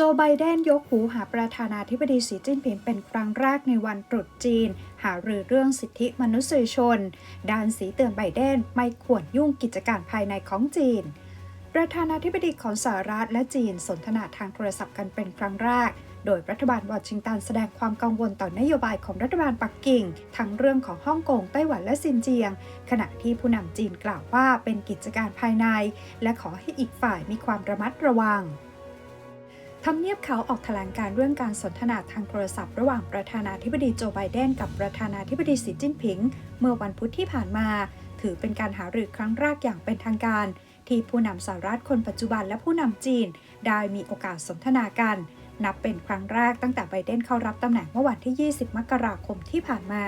โจไบเดนยกหูหาประธานาธิบดีสีจิ้นผิงเป็นครั้งแรกในวันตรุษจีน หารือเรื่องสิทธิมนุษยชน ด้านสีเตือนไบเดนไม่ควรยุ่งกิจการภายในของจีน ประธานาธิบดีของสหรัฐและจีนสนทนาทางโทรศัพท์กันเป็นครั้งแรก โดยรัฐบาลวอชิงตันแสดงความกังวลต่อนโยบายของรัฐบาลปักกิ่ง ทั้งเรื่องของฮ่องกงไต้หวันและซินเจียง ขณะที่ผู้นำจีนกล่าวว่าเป็นกิจการภายใน และขอให้อีกฝ่ายมีความระมัดระวัง ทำเนียบเขาออกแถลงการเรื่องการสนทนาทางโทรศัพท์ระหว่างประธานาธิบดีโจไบเดนกับประธานาธิบดีสีจิ้นผิง เมื่อวันพุธที่ผ่านมา ถือเป็นการหารือครั้งแรกอย่างเป็นทางการ ที่ผู้นำสหรัฐคนปัจจุบันและผู้นำจีน ได้มีโอกาสสนทนากัน นับเป็นครั้งแรกตั้งแต่ไบเดนเข้ารับตำแหน่งเมื่อวันที่ 20 มกราคมที่ผ่านมา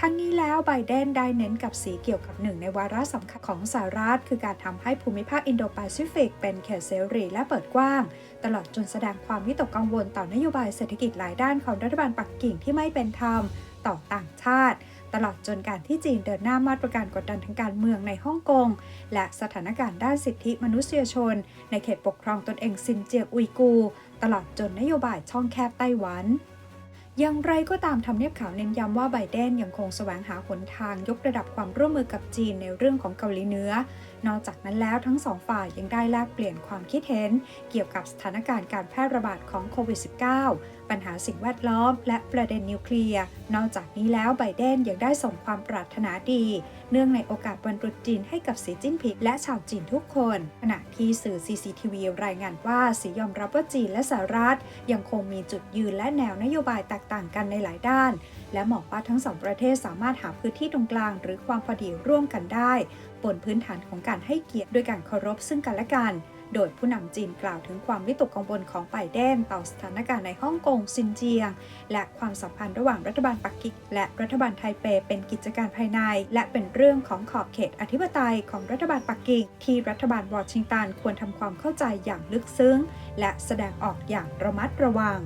ทั้งนี้แล้วไบเดนได้เน้นกับสีเกี่ยวกับหนึ่งในวาระสำคัญของสหรัฐ คือการทำให้ภูมิภาคอินโดแปซิฟิกเป็นเขตเสรีและเปิดกว้าง ตลอดจนแสดงความวิตกกังวลต่อนโยบายเศรษฐกิจหลายด้านของรัฐบาลปักกิ่งที่ไม่เป็นธรรมต่อต่างชาติ ตลอดจนการที่จีนเดินหน้ามาตรการกดดันทางการเมืองในฮ่องกง และสถานการณ์ด้านสิทธิมนุษยชน ในเขตปกครองตนเองซินเจียงอุยกู ตลอดจนนโยบายช่องแคบไต้หวัน อย่างไรก็ตามทำเนียบขาวเน้นย้ำว่าไบเดนยังคงแสวงหาหนทางยกระดับความร่วมมือกับจีนในเรื่องของเกาหลีเหนือ นอกจากนั้นแล้วทั้งสองฝ่ายยังได้แลกเปลี่ยนความคิดเห็น เกี่ยวกับสถานการณ์การแพร่ระบาดของโควิด -19 ปัญหาสิ่งแวดล้อม และประเด็นนิวเคลียร์ นอกจากนี้แล้วไบเดนยังได้ส่งความปรารถนาดี เนื่องในโอกาสวันตรุษจีนให้กับสีจิ้นผิงและชาวจีนทุกคน ขณะที่สื่อ CCTV รายงานว่าสียอมรับว่าจีนและสหรัฐ ยังคงมีจุดยืนและแนวนโยบายแตกต่างกันในหลายด้าน และมองว่าทั้งสองประเทศสามารถหาพื้นที่ตรงกลาง หรือความพอดีร่วมกันได้ บนพื้นฐานของการให้เกียรติด้วยการเคารพซึ่งกันและกัน โดยผู้นำจีนกล่าวถึงความวิตกกังวลของไบเดนต่อสถานการณ์ในฮ่องกงซินเจียง และความสัมพันธ์ระหว่างรัฐบาลปักกิ่งและรัฐบาลไทเปเป็นกิจการภายใน และเป็นเรื่องของขอบเขตอธิปไตยของรัฐบาลปักกิ่งที่รัฐบาลวอชิงตันควรทำความเข้าใจอย่างลึกซึ้ง และแสดงออกอย่างระมัดระวัง